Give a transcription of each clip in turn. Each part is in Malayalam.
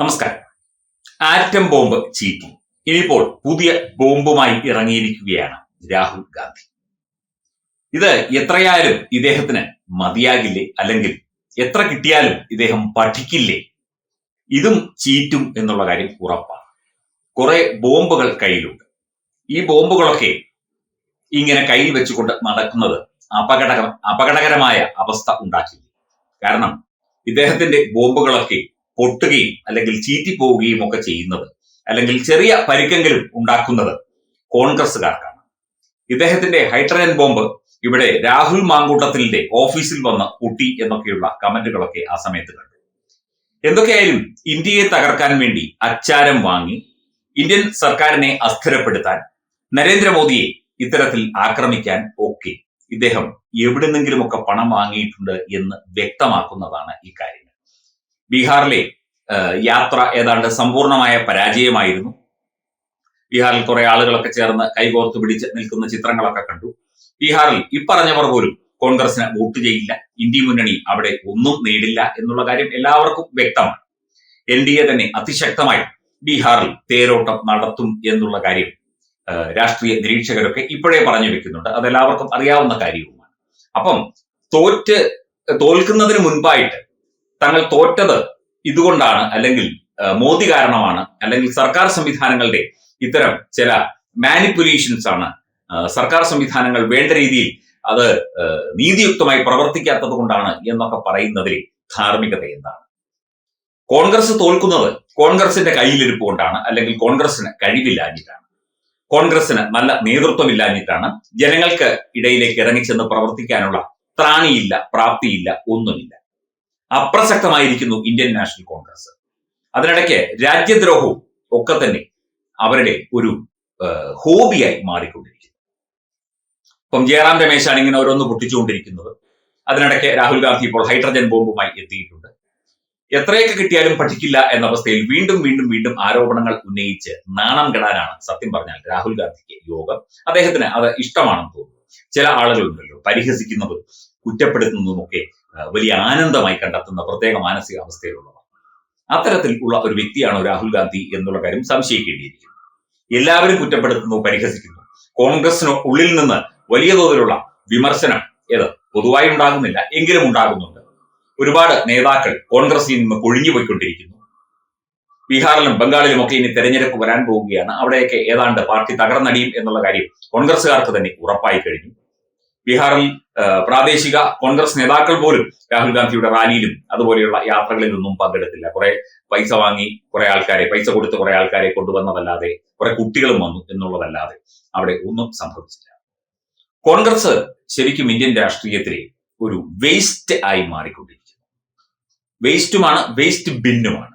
നമസ്കാരം. ആറ്റം ബോംബ് ചീറ്റി. ഇനിയിപ്പോൾ പുതിയ ബോംബുമായി ഇറങ്ങിയിരിക്കുകയാണ് രാഹുൽ ഗാന്ധി. ഇത് എത്രയായാലും ഇദ്ദേഹത്തിന് മതിയാകില്ലേ? അല്ലെങ്കിൽ എത്ര കിട്ടിയാലും ഇദ്ദേഹം പഠിക്കില്ലേ? ഇതും ചീറ്റും എന്നുള്ള കാര്യം ഉറപ്പാണ്. കുറെ ബോംബുകൾ കയ്യിലുണ്ട്. ഈ ബോംബുകളൊക്കെ ഇങ്ങനെ കയ്യിൽ വെച്ചുകൊണ്ട് നടക്കുന്നത് അപകടക അപകടകരമായ അവസ്ഥ ഉണ്ടാക്കില്ല? കാരണം ഇദ്ദേഹത്തിന്റെ ബോംബുകളൊക്കെ പൊട്ടുകയും അല്ലെങ്കിൽ ചീറ്റിപ്പോവുകയും ഒക്കെ ചെയ്യുന്നത് അല്ലെങ്കിൽ ചെറിയ പരിക്കെങ്കിലും ഉണ്ടാക്കുന്നത് കോൺഗ്രസ്സുകാർക്കാണ്. ഇദ്ദേഹത്തിന്റെ ഹൈഡ്രജൻ ബോംബ് ഇവിടെ രാഹുൽ മാങ്കൂട്ടത്തിന്റെ ഓഫീസിൽ വന്ന് പൊട്ടി എന്നൊക്കെയുള്ള കമന്റുകളൊക്കെ ആ സമയത്ത് കണ്ടു. എന്തൊക്കെയായാലും ഇന്ത്യയെ തകർക്കാൻ വേണ്ടി അച്ചാരം വാങ്ങി ഇന്ത്യൻ സർക്കാരിനെ അസ്ഥിരപ്പെടുത്താൻ നരേന്ദ്രമോദിയെ ഇത്തരത്തിൽ ആക്രമിക്കാൻ ഒക്കെ ഇദ്ദേഹം എവിടുന്നെങ്കിലുമൊക്കെ പണം വാങ്ങിയിട്ടുണ്ട് എന്ന് വ്യക്തമാക്കുന്നതാണ് ഈ കാര്യങ്ങൾ. ബീഹാറിലെ യാത്ര ഏതാണ്ട് സമ്പൂർണമായ പരാജയമായിരുന്നു. ബീഹാറിൽ കുറെ ആളുകളൊക്കെ ചേർന്ന് കൈകോർത്ത് പിടിച്ച് നിൽക്കുന്ന ചിത്രങ്ങളൊക്കെ കണ്ടു. ബീഹാറിൽ ഇപ്പറഞ്ഞവർ പോലും കോൺഗ്രസിന് വോട്ട് ചെയ്യില്ല. ഇന്ത്യ മുന്നണി അവിടെ ഒന്നും നേടില്ല എന്നുള്ള കാര്യം എല്ലാവർക്കും വ്യക്തമാണ്. എൻ ഡി എ തന്നെ അതിശക്തമായി ബീഹാറിൽ തേരോട്ടം നടത്തും എന്നുള്ള കാര്യം രാഷ്ട്രീയ നിരീക്ഷകരൊക്കെ ഇപ്പോഴേ പറഞ്ഞു വെക്കുന്നുണ്ട്. അതെല്ലാവർക്കും അറിയാവുന്ന കാര്യവുമാണ്. അപ്പം തോറ്റ് തോൽക്കുന്നതിന് മുൻപായിട്ട് തങ്ങൾ തോറ്റത് ഇതുകൊണ്ടാണ് അല്ലെങ്കിൽ മോദി കാരണമാണ് അല്ലെങ്കിൽ സർക്കാർ സംവിധാനങ്ങളുടെ ഇത്തരം ചില മാനിപ്പുലേഷൻസ് ആണ് സർക്കാർ സംവിധാനങ്ങൾ വേണ്ട രീതിയിൽ അത് നീതിയുക്തമായി പ്രവർത്തിക്കാത്തത് കൊണ്ടാണ് എന്നൊക്കെ പറയുന്നതിൽ ധാർമ്മികത എന്താണ്? കോൺഗ്രസ് തോൽക്കുന്നത് കോൺഗ്രസിന്റെ കയ്യിലിരിപ്പ് കൊണ്ടാണ് അല്ലെങ്കിൽ കോൺഗ്രസിന് കഴിവില്ലാഞ്ഞിട്ടാണ്. കോൺഗ്രസിന് നല്ല നേതൃത്വമില്ലാഞ്ഞിട്ടാണ് ജനങ്ങൾക്ക് ഇടയിലേക്ക് ഇറങ്ങിച്ചെന്ന് പ്രവർത്തിക്കാനുള്ള ത്രാണിയില്ല പ്രാപ്തിയില്ല ഒന്നുമില്ല. അപ്രസക്തമായിരിക്കുന്നു ഇന്ത്യൻ നാഷണൽ കോൺഗ്രസ്. അതിനിടയ്ക്ക് രാജ്യദ്രോഹവും ഒക്കെ തന്നെ അവരുടെ ഒരു ഹോബിയായി മാറിക്കൊണ്ടിരിക്കുന്നു. ഇപ്പം ജയറാം രമേശാണ് ഇങ്ങനെ ഓരോന്ന് പൊട്ടിച്ചുകൊണ്ടിരിക്കുന്നത്. അതിനിടയ്ക്ക് രാഹുൽ ഗാന്ധി ഇപ്പോൾ ഹൈഡ്രജൻ ബോംബുമായി എത്തിയിട്ടുണ്ട്. എത്രയൊക്കെ കിട്ടിയാലും പഠിക്കില്ല എന്ന അവസ്ഥയിൽ വീണ്ടും വീണ്ടും വീണ്ടും ആരോപണങ്ങൾ ഉന്നയിച്ച് നാണം കെടാനാണ് സത്യം പറഞ്ഞാൽ രാഹുൽ ഗാന്ധിക്ക് യോഗം. അദ്ദേഹത്തിന് അത് ഇഷ്ടമാണെന്ന് തോന്നുന്നു. ചില ആളുകളുണ്ടല്ലോ പരിഹസിക്കുന്നതും കുറ്റപ്പെടുത്തുന്നതും ഒക്കെ വലിയ ആനന്ദമായി കണ്ടെത്തുന്ന പ്രത്യേക മാനസികാവസ്ഥയിലുള്ളവർ. അത്തരത്തിൽ ഉള്ള ഒരു വ്യക്തിയാണോ രാഹുൽ ഗാന്ധി എന്നുള്ള കാര്യം സംശയിക്കേണ്ടിയിരിക്കുന്നു. എല്ലാവരും കുറ്റപ്പെടുത്തുന്നു പരിഹസിക്കുന്നു. കോൺഗ്രസിന് ഉള്ളിൽ നിന്ന് വലിയ തോതിലുള്ള വിമർശനം ഏത് പൊതുവായി ഉണ്ടാകുന്നില്ല എങ്കിലും ഉണ്ടാകുന്നുണ്ട്. ഒരുപാട് നേതാക്കൾ കോൺഗ്രസിൽ നിന്ന് കൊഴിഞ്ഞുപോയിക്കൊണ്ടിരിക്കുന്നു ബീഹാറിലും ബംഗാളിലും ഒക്കെ ഇനി തെരഞ്ഞെടുപ്പ് വരാൻ പോവുകയാണ്. അവിടെയൊക്കെ ഏതാണ്ട് പാർട്ടി തകർന്നടിയും എന്നുള്ള കാര്യം കോൺഗ്രസ്സുകാർക്ക് തന്നെ ഉറപ്പായി കഴിഞ്ഞു. ബീഹാറിൽ പ്രാദേശിക കോൺഗ്രസ് നേതാക്കൾ പോലും രാഹുൽ ഗാന്ധിയുടെ റാലിയിലും അതുപോലെയുള്ള യാത്രകളിൽ നിന്നും പങ്കെടുത്തില്ല. കുറെ പൈസ വാങ്ങി കുറെ ആൾക്കാരെ പൈസ കൊടുത്ത് കുറെ ആൾക്കാരെ കൊണ്ടുവന്നതല്ലാതെ കുറെ കുട്ടികളും വന്നു എന്നുള്ളതല്ലാതെ അവിടെ ഒന്നും സംഭവിച്ചില്ല. കോൺഗ്രസ് ശരിക്കും ഇന്ത്യൻ രാഷ്ട്രീയത്തിലെ ഒരു വേസ്റ്റ് ആയി മാറിക്കൊണ്ടിരിക്കുന്നു. വേസ്റ്റുമാണ് വേസ്റ്റ് ബിന്നുമാണ്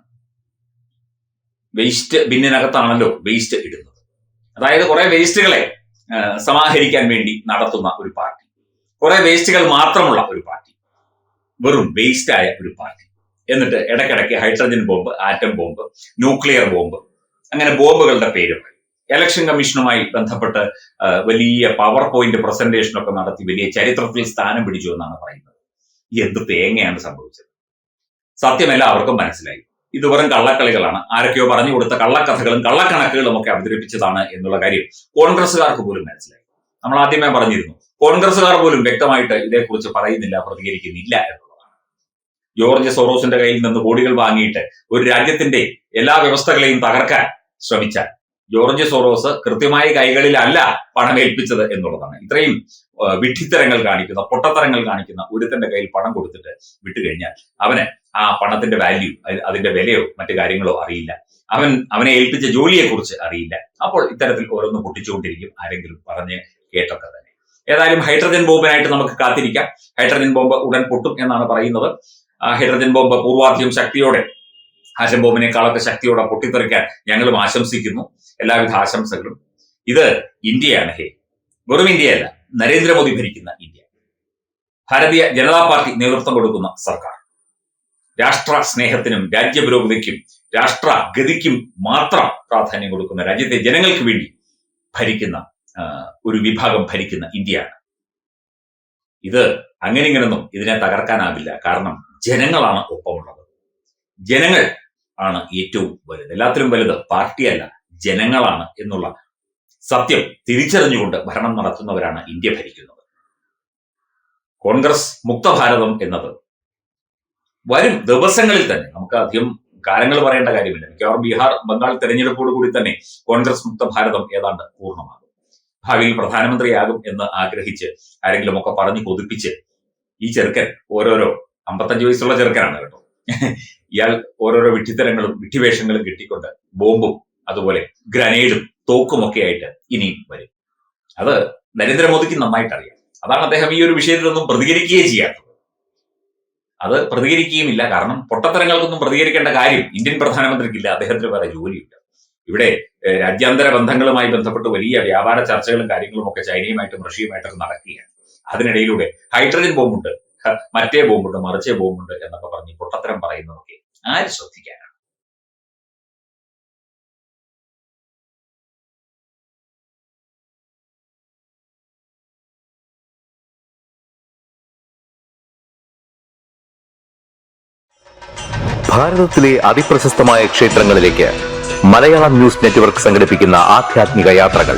വേസ്റ്റ് ബിന്നിനകത്താണല്ലോ വേസ്റ്റ് ഇടുന്നത്. അതായത് കുറെ വേസ്റ്റുകളെ സമാഹരിക്കാൻ വേണ്ടി നടത്തുന്ന ഒരു പാർട്ടി. കുറെ വേസ്റ്റുകൾ മാത്രമുള്ള ഒരു പാർട്ടി. വെറും വേസ്റ്റ് ആയ ഒരു പാർട്ടി. എന്നിട്ട് ഇടയ്ക്കിടയ്ക്ക് hydrogen bomb atom bomb nuclear bomb അങ്ങനെ ബോംബുകളുടെ പേര് പറയും. ഇലക്ഷൻ കമ്മീഷനുമായി ബന്ധപ്പെട്ട് വലിയ പവർ പോയിന്റ് പ്രസന്റേഷൻ ഒക്കെ നടത്തി വലിയ ചരിത്രത്തിൽ സ്ഥാനം പിടിച്ചു എന്നാണ് പറയുന്നത്. എന്ത് തേങ്ങയാണ് സംഭവിച്ചത്? സത്യം എല്ലാവർക്കും മനസ്സിലായി. ഇത് വെറും കള്ളക്കളികളാണ്. ആരൊക്കെയോ പറഞ്ഞു കൊടുത്ത കള്ളക്കഥകളും കള്ളക്കണക്കുകളും ഒക്കെ അവതരിപ്പിച്ചതാണ് എന്നുള്ള കാര്യം കോൺഗ്രസ്സുകാർക്ക് പോലും മനസ്സിലായി. നമ്മൾ ആദ്യമേ പറഞ്ഞിരുന്നു കോൺഗ്രസ്സുകാർ പോലും വ്യക്തമായിട്ട് ഇതേക്കുറിച്ച് പറയുന്നില്ല പ്രതികരിക്കുന്നില്ല എന്നുള്ളതാണ്. ജോർജ് സോറോസിന്റെ കയ്യിൽ നിന്ന് കോടികൾ വാങ്ങിയിട്ട് ഒരു രാജ്യത്തിന്റെ എല്ലാ വ്യവസ്ഥകളെയും തകർക്കാൻ ശ്രമിച്ചാൽ ജോർജ് സോറോസ് കൃത്യമായ കൈകളിലല്ല പണമേൽപ്പിച്ചത് എന്നുള്ളതാണ്. ഇത്രയും വിഡ്ഢിത്തരങ്ങൾ കാണിക്കുന്ന പൊട്ടത്തരങ്ങൾ കാണിക്കുന്ന ഒരുത്തന്റെ കയ്യിൽ പണം കൊടുത്തിട്ട് വിട്ടുകഴിഞ്ഞാൽ അവന് ആ പണത്തിന്റെ വാല്യൂ അതിന്റെ വിലയോ മറ്റു കാര്യങ്ങളോ അറിയില്ല. അവൻ അവനെ ഏൽപ്പിച്ച ജോലിയെക്കുറിച്ച് അറിയില്ല. അപ്പോൾ ഇത്തരത്തിൽ ഓരോന്ന് പൊട്ടിച്ചുകൊണ്ടിരിക്കും ആരെങ്കിലും പറഞ്ഞ് കേട്ടൊക്കെ തന്നെ. ഏതായാലും ഹൈഡ്രജൻ ബോംബിനായിട്ട് നമുക്ക് കാത്തിരിക്കാം. ഹൈഡ്രജൻ ബോംബ് ഉടൻ പൊട്ടും എന്നാണ് പറയുന്നത്. ഹൈഡ്രജൻ ബോംബ് പൂർവാധികം ശക്തിയോടെ ആറ്റം ബോംബിനേക്കാളൊക്കെ ശക്തിയോടെ പൊട്ടിത്തെറിക്കാൻ ഞങ്ങളും ആശംസിക്കുന്നു. എല്ലാവിധ ആശംസകളും. ഇത് ഇന്ത്യയാണ് ഹേ. വെറും ഇന്ത്യയല്ല. നരേന്ദ്രമോദി ഭരിക്കുന്ന ഇന്ത്യ. ഭാരതീയ ജനതാ പാർട്ടി നേതൃത്വം കൊടുക്കുന്ന സർക്കാർ. രാഷ്ട്ര സ്നേഹത്തിനും രാജ്യപുരോഗതിക്കും രാഷ്ട്ര ഗതിക്കും മാത്രം പ്രാധാന്യം കൊടുക്കുന്ന രാജ്യത്തെ ജനങ്ങൾക്ക് വേണ്ടി ഭരിക്കുന്ന ഒരു വിഭാഗം ഭരിക്കുന്ന ഇന്ത്യയാണ്. ഇത് അങ്ങനെ ഇങ്ങനൊന്നും ഇതിനെ തകർക്കാനാവില്ല. കാരണം ജനങ്ങളാണ് ഒപ്പമുള്ളത്. ജനങ്ങൾ ആണ് ഏറ്റവും വലുത്. എല്ലാത്തിലും വലുത് പാർട്ടിയല്ല ജനങ്ങളാണ് എന്നുള്ള സത്യം തിരിച്ചറിഞ്ഞുകൊണ്ട് ഭരണം നടത്തുന്നവരാണ് ഇന്ത്യ ഭരിക്കുന്നത്. കോൺഗ്രസ് മുക്ത ഭാരതം എന്നത് വരും ദിവസങ്ങളിൽ തന്നെ നമുക്ക് അധികം കാലങ്ങൾ പറയേണ്ട കാര്യമില്ല. മിക്കവാറും ബീഹാർ ബംഗാൾ തെരഞ്ഞെടുപ്പോട് കൂടി തന്നെ കോൺഗ്രസ് മുക്ത ഭാരതം ഏതാണ്ട് പൂർണമാകും. ഭാവിയിൽ പ്രധാനമന്ത്രിയാകും എന്ന് ആഗ്രഹിച്ച് ആരെങ്കിലും ഒക്കെ പറഞ്ഞു കൊതിപ്പിച്ച് ഈ ചെറുക്കൻ ഓരോരോ അമ്പത്തഞ്ച് വയസ്സുള്ള ചെറുക്കനാണ് കേട്ടോ. ഇയാൾ ഓരോരോ വിഡ്ഢിത്തരങ്ങളും വിഡ്ഢിവേഷങ്ങളും കിട്ടിക്കൊണ്ട് ബോംബും അതുപോലെ ഗ്രനേഡും തോക്കുമൊക്കെ ആയിട്ട് ഇനിയും വരും. അത് നരേന്ദ്രമോദിക്ക് നന്നായിട്ട് അറിയാം അതാണ് അദ്ദേഹം ഈ ഒരു വിഷയത്തിലൊന്നും പ്രതികരിക്കുകയേ ചെയ്യാത്തത്. അത് പ്രതികരിക്കുകയുമില്ല. കാരണം പൊട്ടത്തരങ്ങൾക്കൊന്നും പ്രതികരിക്കേണ്ട കാര്യം ഇന്ത്യൻ പ്രധാനമന്ത്രിക്കില്ല. അദ്ദേഹത്തിന് വേറെ ജോലിയില്ല ഇവിടെ രാജ്യാന്തര ബന്ധങ്ങളുമായി ബന്ധപ്പെട്ട് വലിയ വ്യാപാര ചർച്ചകളും കാര്യങ്ങളും ഒക്കെ ചൈനയുമായിട്ടും റഷ്യയുമായിട്ടൊക്കെ നടക്കുകയാണ്. അതിനിടയിലൂടെ ഹൈഡ്രജൻ ബോംബുണ്ട്. മറ്റേ ബോംബുണ്ട് മറിച്ചേ ബോംബുണ്ട് എന്നൊക്കെ പറഞ്ഞ് പൊട്ടത്തരം പറയുന്നതൊക്കെ ആര് ശ്രദ്ധിക്കാനാണ് ഭാരതത്തിലെ അതിപ്രശസ്തമായ ക്ഷേത്രങ്ങളിലേക്ക് മലയാളം ന്യൂസ് നെറ്റ്വർക്ക് സംഘടിപ്പിക്കുന്ന ആധ്യാത്മിക യാത്രകൾ.